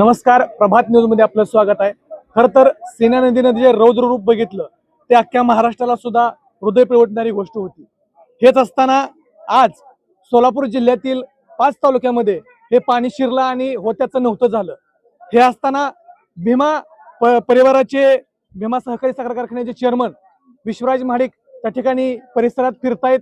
नमस्कार प्रभात न्यूजमध्ये आपलं स्वागत आहे. खर तर सेना नदीनं जे रौद्र रूप बघितलं ते अख्ख्या महाराष्ट्राला सुद्धा हृदय पिळवटणारी गोष्ट होती. हेच असताना आज सोलापूर जिल्ह्यातील पाच तालुक्यामध्ये हे पाणी शिरलं आणि होत्याचं नव्हतं झालं. हे असताना भीमा प- परिवाराचे भीमा सहकारी साखर कारखान्याचे चेअरमन विश्वराज महाडिक त्या ठिकाणी परिसरात फिरतायत.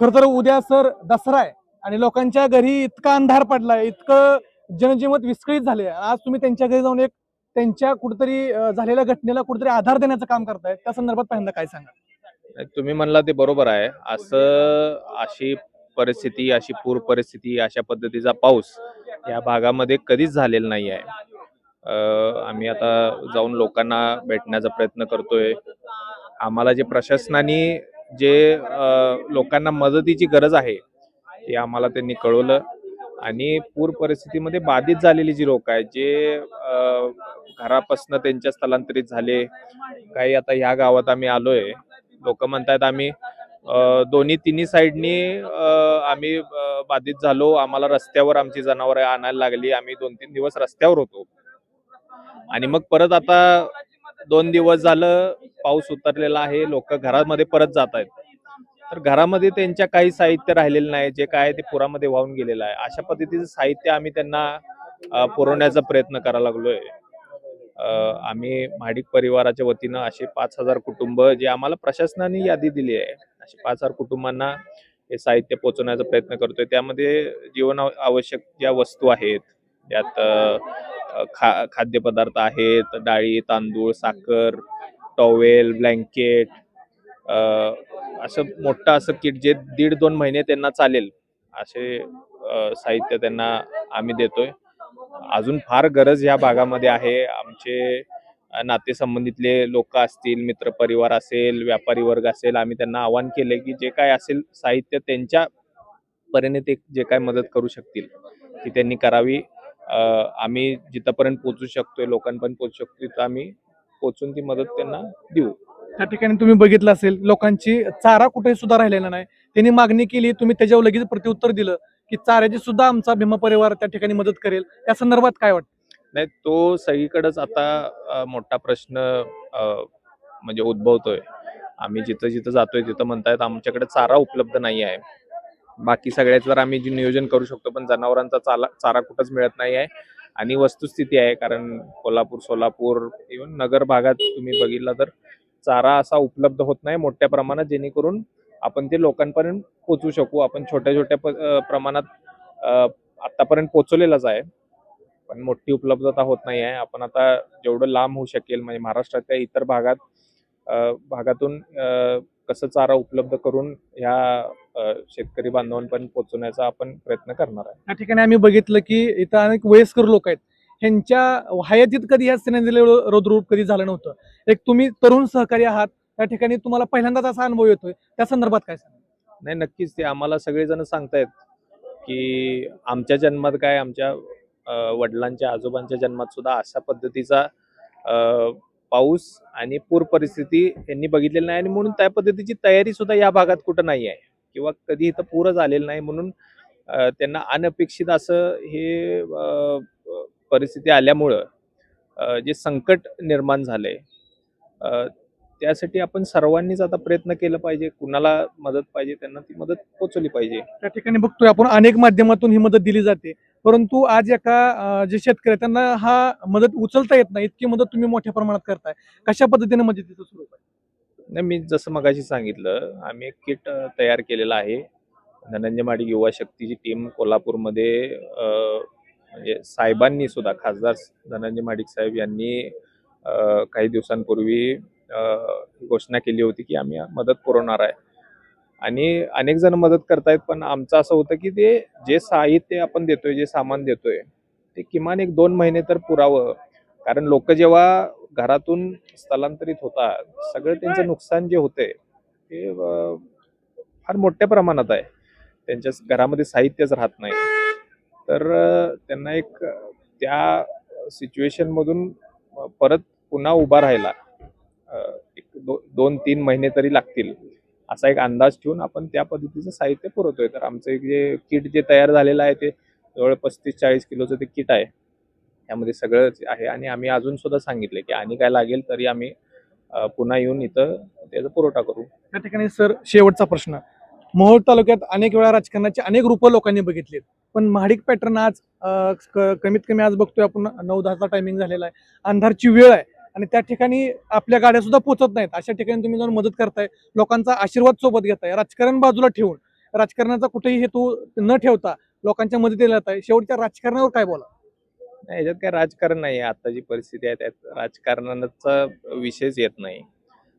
खर तर उद्या सर दसरा आहे आणि लोकांच्या घरी इतका अंधार पडलाय इतकं जनजीवत विस्कळीत झाले आज तुम्ही त्यांच्या घरी जाऊन एक त्यांच्या कुठेतरी झालेल्या घटनेला कुठेतरी आधार देण्याचं काम करताय. त्या संदर्भात पहिल्यांदा काय सांगा तुम्ही म्हणला ते बरोबर आहे. असं अशी परिस्थिती अशी पूर परिस्थिती अशा पद्धतीचा पाऊस या भागामध्ये कधीच झालेला नाही आहे. आम्ही आता जाऊन लोकांना भेटण्याचा प्रयत्न करतोय. आम्हाला जे प्रशासनाने जे लोकांना मदतीची गरज आहे ते आम्हाला त्यांनी कळवलं. आणि पूर परिस्थितीमध्ये बाधित झालेली जी लोक आहेत जे घरापासनं त्यांच्या स्थलांतरित झाले काही आता ह्या गावात आम्ही आलोय. लोक म्हणतात आम्ही दोन्ही तिन्ही साईडनी आम्ही बाधित झालो. आम्हाला रस्त्यावर आमची जनावरं आणायला लागली. आम्ही दोन तीन दिवस रस्त्यावर होतो. आणि मग परत आता दोन दिवस झालं पाऊस उतरलेला आहे. लोक घरामध्ये परत जात आहेत तर घरामध्ये त्यांच्या काही साहित्य राहिलेलं नाही जे काय ते पुरामध्ये वाहून गेलेलं आहे. अशा पद्धतीचं साहित्य आम्ही त्यांना पुरवण्याचा प्रयत्न करायला लागलोय. आम्ही महाडिक परिवाराच्या वतीनं असे पाच हजार कुटुंब जे आम्हाला प्रशासनाने यादी दिली आहे. असे पाच हजार कुटुंबांना हे साहित्य पोहोचवण्याचा प्रयत्न करतोय. त्यामध्ये जीवन आवश्यक ज्या वस्तू आहेत त्यात खा खाद्यपदार्थ आहेत डाळी तांदूळ साखर टॉवेल ब्लँकेट असं मोठं असं किट जे दीड दोन महिने त्यांना चालेल असे साहित्य त्यांना आम्ही देतोय. अजून फार गरज या भागामध्ये आहे. आमचे नातेसंबंधितले लोक असतील मित्र परिवार असेल व्यापारी वर्ग असेल आम्ही त्यांना आवाहन केले की जे काय असेल साहित्य त्यांच्या परीने ते जे काय मदत करू शकतील ती त्यांनी करावी. आम्ही जिथपर्यंत पोचू शकतोय लोकांपर्यंत पोचू शकतो तिथं आम्ही पोचून ती मदत त्यांना देऊ. त्या ठिकाणी तुम्ही बघितलं असेल लोकांची चारा कुठेही सुद्धा राहिलेला नाही. त्यांनी मागणी केली तुम्ही त्याच्यावर लगेच प्रत्युत्तर दिलं की चाऱ्याची सुद्धा आमचा भीमा परिवार त्या ठिकाणी मदत करेल. त्या संदर्भात काय वाटतं? नाही तो सगळीकडेच आता मोठा प्रश्न म्हणजे उद्भवतोय. आम्ही जिथं जिथं जातोय तिथं म्हणतायत आमच्याकडे चारा उपलब्ध नाही आहे. बाकी सगळ्याच आम्ही जे नियोजन करू शकतो पण जनावरांचा चाला चारा कुठंच मिळत नाही आहे आणि वस्तुस्थिती आहे कारण कोल्हापूर सोलापूर इव्हन नगर भागात तुम्ही बघितलं तर चारा असा उपलब्ध होत नाही मोठ्या प्रमाणात जेणेकरून आपण ते लोकांपर्यंत पोचवू शकू. आपण छोट्या छोट्या प्रमाणात आतापर्यंत पोचवलेलाच आहे. पण मोठी उपलब्धता होत नाही आहे. आपण आता जेवढं लांब होऊ शकेल म्हणजे महाराष्ट्रातल्या इतर भागात भागातून कसं चारा उपलब्ध करून ह्या शेतकरी बांधवांपर्यंत पोहोचवण्याचा आपण प्रयत्न करणार आहे. त्या ठिकाणी आम्ही बघितलं की इथं अनेक वयस्कर लोक आहेत. ह्यांच्या हयातीत कधी ह्या सिनेमाला रौद्ररूप कधी झालं नव्हतं. एक तुम्ही तरुण सहकारी आहात त्या ठिकाणी तुम्हाला पहिल्यांदाच असा अनुभव येतोय. त्या संदर्भात काय सांग नाही नक्कीच ते आम्हाला सगळेजण सांगतायत की आमच्या जन्मात काय आमच्या वडिलांच्या आजोबांच्या जन्मात सुद्धा अशा पद्धतीचा पाऊस आणि पूर परिस्थिती यांनी बघितलेली नाही आणि म्हणून त्या पद्धतीची तयारी सुद्धा या भागात कुठं नाही आहे किंवा कधी इथं पूरच आलेलं नाही म्हणून त्यांना अनपेक्षित असं हे परिस्थिती आल्यामुळं जे संकट निर्माण झालंय अ, त्यासाठी आपण सर्वांनीच आता प्रयत्न केलं पाहिजे. कुणाला मदत पाहिजे त्यांना ती मदत पोचवली पाहिजे. त्या ठिकाणी बघतोय आपण अनेक माध्यमातून ही मदत दिली जाते. परंतु आज एका जे शेतकरी त्यांना हा मदत उचलता येत नाही इतकी मदत तुम्ही मोठ्या प्रमाणात करताय. कशा पद्धतीने मदतीचं स्वरूप आहे नाही मी जसं मगाशी सांगितलं आम्ही एक किट तयार केलेलं आहे. धनंजय माडिक युवा शक्तीची टीम कोल्हापूरमध्ये म्हणजे साहेबांनी सुद्धा खासदार धनंजय माडिक साहेब यांनी काही दिवसांपूर्वी अ, घोषणा केली होती की आम्ही मदत पुरवणार आहे. आणि अनेक जण मदत करतायत पण आमचं असं होतं की ते जे साहित्य आपण देतोय जे सामान देतोय ते किमान एक दोन महिने तर पुरावं. कारण लोक जेव्हा घरातून स्थलांतरित होतात सगळं त्यांचं नुकसान जे होते ते फार मोठ्या प्रमाणात आहे. त्यांच्या घरामध्ये साहित्यच राहत नाही. तर त्यांना एक त्या सिच्युएशनमधून परत पुन्हा उभा राहायला एक दो, दोन तीन महिने तरी लागतील. असा एक अंदाज ठेवून आपण त्या पद्धतीचं साहित्य पुरवतोय. तर आमचं एक जे किट जे तयार झालेलं आहे ते जवळ पस्तीस चाळीस किलोचं ते किट आहे. यामध्ये सगळंच आहे आणि आम्ही अजून सुद्धा सांगितले की आणि काय लागेल तरी आम्ही पुन्हा येऊन इथं त्याचा पुरवठा करू. त्या ठिकाणी सर शेवटचा प्रश्न. मोहोळ तालुक्यात अनेक वेळा राजकारणाची अनेक रूपं लोकांनी बघितलीत. पण महाडिक पॅटर्न आज क- कमीत कमी आज बघतोय आपण नऊ दहाचा टायमिंग झालेला आहे. अंधारची वेळ आहे आणि त्या ठिकाणी आपल्या गाड्या सुद्धा पोहोचत नाहीत. अशा ठिकाणी तुम्ही जाऊन मदत करताय लोकांचा आशीर्वाद सोबत घेताय राजकारण बाजूला ठेवून राजकारणाचा कुठेही हेतू न ठेवता लोकांच्या मदतीला येत आहे शेवटच्या राजकारणावर काय बोला नाही याच्यात काय राजकारण नाही. आहे आता जी परिस्थिती आहे त्यात राजकारणाचा विषयच येत नाही.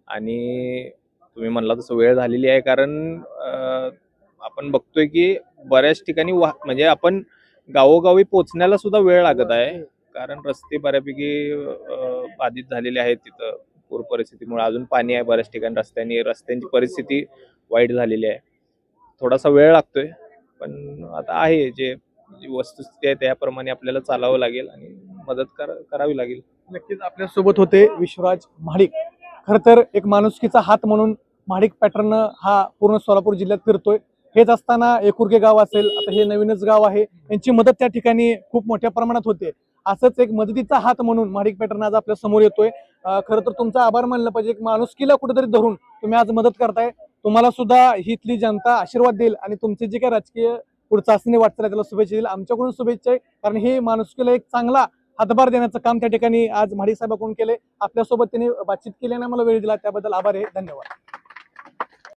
आणि तुम्ही म्हणला तसं वेळ झालेली आहे कारण आपण बघतोय की बऱ्याच ठिकाणी वा म्हणजे आपण गावोगावी पोचण्याला सुद्धा वेळ लागत आहे. कारण रस्ते बऱ्यापैकी बाधित झालेले आहेत तिथं. पूर परिस्थितीमुळे अजून पाणी आहे बऱ्याच ठिकाणी रस्त्यांनी. रस्त्यांची परिस्थिती वाईट झालेली आहे. थोडासा वेळ लागतोय पण आता आहे जे जी वस्तुस्थिती आहे त्याप्रमाणे आपल्याला चालावं लागेल आणि मदत कर करावी लागेल. नक्कीच आपल्यासोबत होते विश्वराज महाडिक. खर तर एक माणुसकीचा हात म्हणून महाडिक पॅटर्न हा पूर्ण सोलापूर जिल्ह्यात फिरतोय. हेच असताना एकुर्गे गाव असेल आता हे नवीनच गाव आहे. यांची मदत त्या ठिकाणी खूप मोठ्या प्रमाणात होते. असंच एक मदतीचा हात म्हणून महाडिक पॅटर्न आज आपल्यासमोर येतोय. खरं तर तुमचा आभार मानलं पाहिजे. एक माणुसकीला कुठेतरी धरून तुम्ही आज मदत करताय. तुम्हाला सुद्धा ही जनता आशीर्वाद देईल आणि तुमची जी काही राजकीय पुढचं असणे वाटतं त्याला शुभेच्छा देईल. आमच्याकडून शुभेच्छा आहे. कारण हे माणुसकीला एक चांगला हातभार देण्याचं काम त्या ठिकाणी आज महाडिक साहेबांकडून केले आपल्यासोबत त्यांनी बातचीत केली आणि वेळ दिला. त्याबद्दल आभार आहे. धन्यवाद.